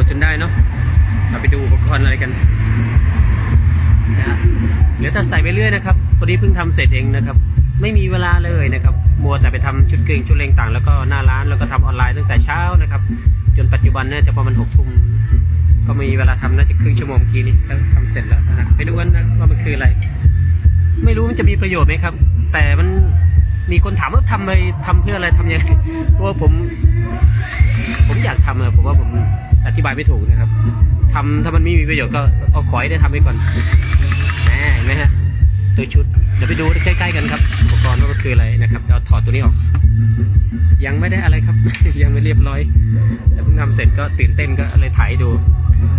เอาจนได้เนาะเราไปดูอุปกรณ์อะไรกันนะฮะเหลือแต่ใส่ไปเรื่อยนะครับพอดีเพิ่งทำเสร็จเองนะครับ ไม่มีเวลาเลยนะครับมัวแต่ไปทำชุดกึ่งชุดเลงต่าง แล้วก็หน้าร้านแล้วก็ทำออนไลน์ตั้งแต่เช้านะครับ จนปัจจุบันเนี่ยจะประมาณหกทุ่มก็มีเวลาทำน่าจะครึ่งชั่วโมงเมื่อกี้นี้ทำเสร็จแล้วนะไปดูกันนะว่ามันคืออะไร ไม่รู้มันจะมีประโยชน์ไหมครับ แต่มัน มีคนถามว่าทำไปทำเพื่ออะไรทำยังไงเพราะว่าผม ผมอยากทำอะผมว่าผมอธิบายไม่ถูกนะครับทำถ้ามันไม่มีประโยชน์ก็เอาขอให้ได้ทำไปก่อน ตัวชุด เดี๋ยวไปดูใกล้ๆกันครับอุปกรณ์ว่ามันคืออะไรนะครับเราถอดตัวนี้ออก ยังไม่ได้อะไรครับ ยังไม่เรียบร้อยแต่เพิ่งทำเสร็จก็ตื่นเต้นก็เลยถ่ายดู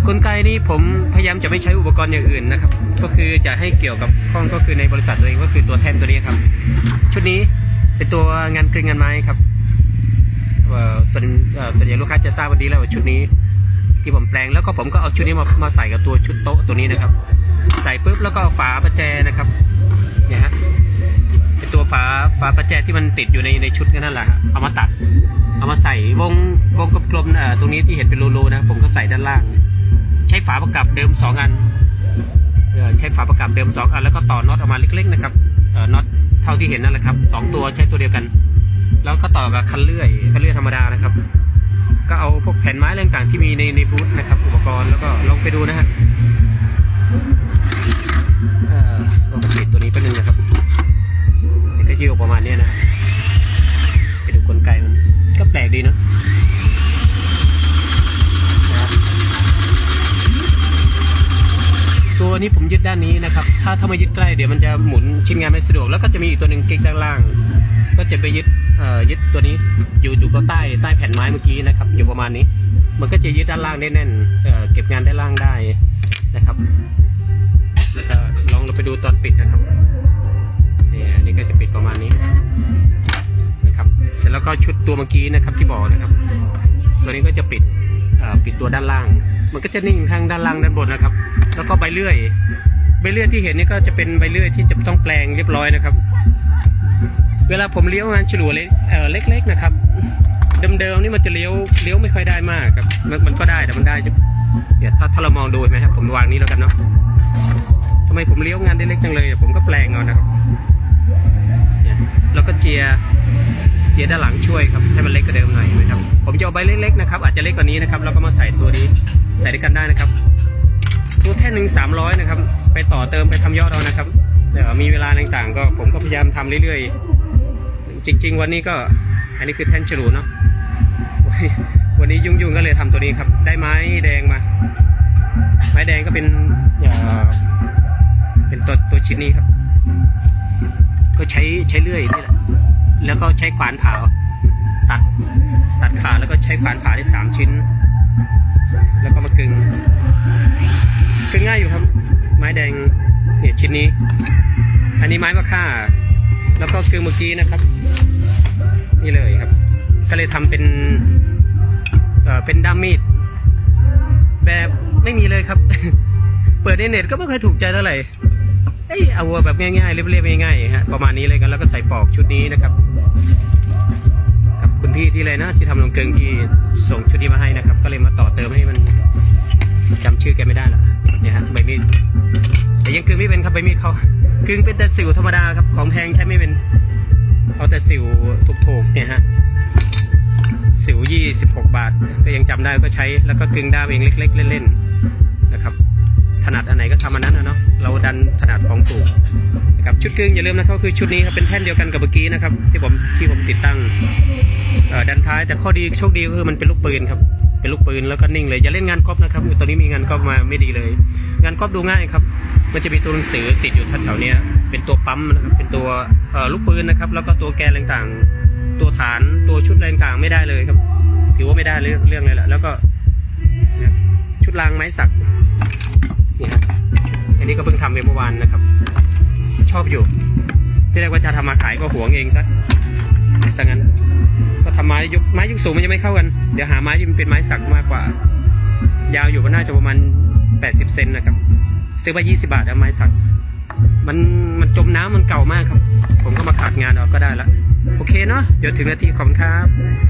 กลไกนี้ผมพยายามจะไม่ใช้อุปกรณ์อย่างอื่นนะครับ ก็คือจะให้เกี่ยวกับข้องก็คือในบริษัทตัวเองก็คือตัวแท่นตัวนี้ครับ ชุดนี้เป็นตัวงานกลึงงานไม้ครับส่วนส่วนใหญ่ลูกค้าจะทราบวันนี้แล้วว่าชุดนี้ที่ผมแปลงแล้วก็ผมก็เอาชุดนี้มามาใส่กับตัวชุดโต๊ะตัวนี้นะครับ ใส่ปุ๊บแล้วก็ฝาประแจนะครับเนี่ยฮะเป็นตัวฝาฝาประแจที่มันติดอยู่ในในชุดนั่นแหละฮะเอามาตัด เอามาใส่วงวงกลมๆเอ่อตรงนี้ที่เห็นเป็นรูๆนะ ผมก็ใส่ด้านล่าง ใช้ฝาประกับเดิมสองอันเอ่อใช้ฝาประกับเดิมสองอันแล้วก็ต่อน็อตออกมาเล็กๆนะครับเอ่อน็อตเท่าที่เห็นนั่นแหละครับสองตัวใช้ตัวเดียวกัน แล้วก็ต่อกับคันเลื่อยคันเลื่อยธรรมดานะครับ ก็เอาพวกแผ่นไม้ต่างๆที่มีในในบูธนะครับ อุปกรณ์แล้วก็ลองไปดูนะฮะ ตัวนี้ผมยึดด้านนี้นะครับ ถ้าถ้ามายึดใกล้เดี๋ยวมันจะหมุนชิ้นงานไม่สะดวก แล้วก็จะมีอีกตัวหนึ่งกิ๊กด้านล่าง ก็จะไปยึดเอ่อยึดตัวนี้อยู่อยู่ก็ใต้ใต้แผ่นไม้เมื่อกี้นะครับ อยู่ประมาณนี้ มันก็จะยึดด้านล่างได้แน่นเอ่อเก็บงานด้านล่างได้นะครับ แล้วก็ลองเราไปดูตอนปิดนะครับเนี่ยอันนี่ก็จะปิดประมาณนี้นะครับ เสร็จแล้วก็ชุดตัวเมื่อกี้นะครับที่บอกนะครับ ตัวนี้ก็จะปิดเอ่อปิดตัวด้านล่าง มันก็จะนิ่งข้างด้านล่างด้านบนนะครับ แล้วก็ใบเลื่อย ใบเลื่อยที่เห็นนี่ก็จะเป็นใบเลื่อยที่จะต้องแปลงเรียบร้อยนะครับ เวลาผมเลี้ยวงานฉลัวเล็กเออเล็กๆนะครับเดิมๆนี่มันจะเลี้ยวเลี้ยวไม่ค่อยได้มากครับ มันมันก็ได้แต่มันได้จะเนี่ยถ้าถ้าเรามองดูไหมครับผมวางนี้แล้วกันเนาะทำไมผมเลี้ยวงานได้เล็กจังเลยผมก็แปลงเอานะครับเนี่ยแล้วก็เจียเจียด้านหลังช่วยครับให้มันเล็กกว่าเดิมหน่อยนะครับ ผมจะเอาใบเล็กๆนะครับอาจจะเล็กกว่านี้นะครับแล้วก็มาใส่ตัวนี้ ใส่ด้วยกันได้นะครับตัวแท่นหนึ่งสามร้อยนะครับ ไปต่อเติมไปทำยอดเอานะครับเดี๋ยวมีเวลาต่างๆ ก็ผมก็พยายามทำเรื่อยๆ จริง ๆ วันนี้ก็อันนี้คือแท่นฉลูเนาะวันนี้ยุ่งๆก็เลยทำตัวนี้ครับ ได้ไม้แดงมา ไม้แดงก็เป็นเอ่อเป็นตัวตัวชิ้นนี้ครับ ก็ใช้ใช้เลื่อยนี่แหละแล้วก็ใช้ขวานผ่าตัดตัดขาแล้วก็ใช้ขวานผ่าได้สามชิ้น ชิ้นนี้ อันนี้ไม้มะค่า แล้วก็กึงเมื่อกี้นะครับ นี่เลยครับ ก็เลยทำเป็นเอ่อเป็นด้ามมีด แบบไม่มีเลยครับ เปิดในเน็ตก็ไม่เคยถูกใจเท่าไหร่เอ้ยเอาวัวแบบง่ายๆเรียบๆง่ายๆฮะประมาณนี้เลยกันแล้วก็ใส่ปอกชุดนี้นะครับกับคุณพี่ที่เลยนะ ที่ทำลงเกิงที่ส่งชุดนี้มาให้นะครับ ก็เลยมาต่อเติมให้มันจำชื่อแกไม่ได้ละเนี่ยฮะใบมีด แต่ยังกึ่งไม่เป็นครับใบมีดเขากึ่งเป็นแต่สิวธรรมดาครับของแพงใช้ไม่เป็นเอาแต่สิวถูกๆเนี่ยฮะสิวยี่สิบหกบาทก็ยังจำได้ก็ใช้แล้วก็กึ่งด้ามเองเล็ก ๆ เล่นๆนะครับถนัดอันไหนก็ทำอันนั้นนะเนาะเราดันถนัดของถูกนะครับชุดกึ่งอย่าลืมนะครับคือชุดนี้ครับเป็นแท่นเดียวกันกับเมื่อกี้นะครับที่ผมที่ผมติดตั้งดันท้ายแต่ข้อดีโชคดีก็คือมันเป็นลูกปืนครับ เป็นลูกปืนแล้วก็นิ่งเลยอย่าเล่นงานกอล์ฟนะครับตอนนี้มีงานกอล์ฟมาไม่ดีเลย งานกอล์ฟดูง่ายครับ มันจะมีตัวหนังสือติดอยู่แถวๆเนี้ยเป็นตัวปั๊มนะครับเป็นตัวลูกปืนนะครับ แล้วก็ตัวแกนต่างๆ ตัวฐานตัวชุดอะไรต่างไม่ได้เลยครับ ถือว่าไม่ได้เรื่องเรื่องเลยแหละแล้วก็ชุดรางไม้สักนี่ฮะอันนี้ก็เพิ่งทำไปเมื่อวานนะครับ ชอบอยู่ ที่แรกว่าจะทำมาขายก็หวงเองซะซะงั้น ก็ทำไม้ยุคไม้ยุคสูงมันยังไม่เข้ากัน เดี๋ยวหาไม้ที่มันเป็นไม้สักมากกว่า ยาวอยู่ก็น่าจะประมาณ 80 เซนนะครับ ซื้อมา20 บาทแล้วไม้สัก มันมันจมน้ำมันเก่ามากครับ ผมก็มาขาดงานเอาก็ได้ละ โอเคเนาะ เดี๋ยวถึงนาทีขอบคุณครับ